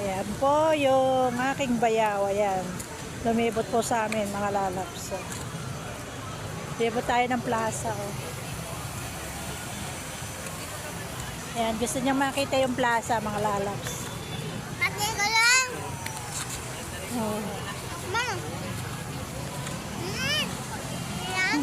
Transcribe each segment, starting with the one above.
Ayan po yung aking bayaw. Ayan. Lumibot po sa amin mga lalaps. Libot tayo ng plaza. Oh. Ayan, gusto niya makita yung plaza mga lalaps. Ko lang. Oh. Ma. Mm. Yan.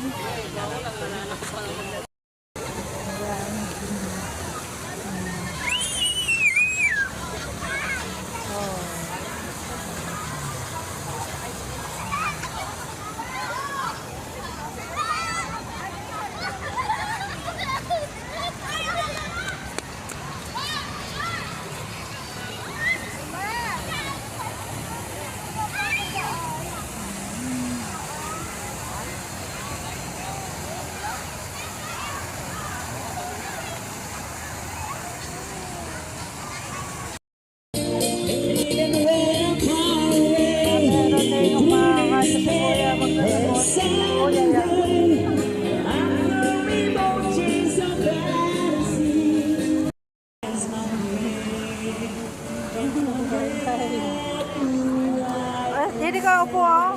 Hindi ka upo ah.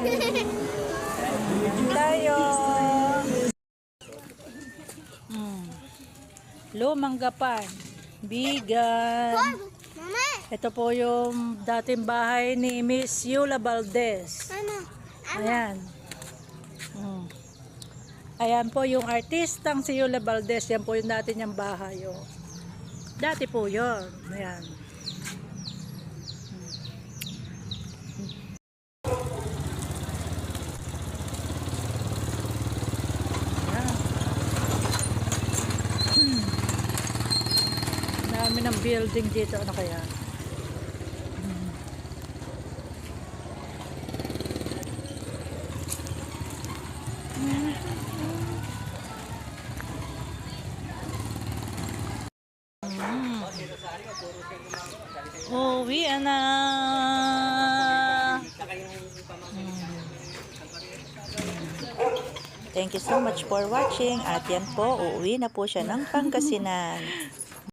Tayo. Hmm. Lumang gapan. Bigan. Ito po yung dating bahay ni Miss Yula Valdez. Ano? Ayan. Mm. Ayan po yung artistang si Yula Valdez. Yan po yung dati niyang bahay. Oh. Dati po yun. Ayan. Dami ng building dito. Ano kaya? Uwi na. Thank you so much for watching. At yan po, uuwi na po siya ng Pangasinan.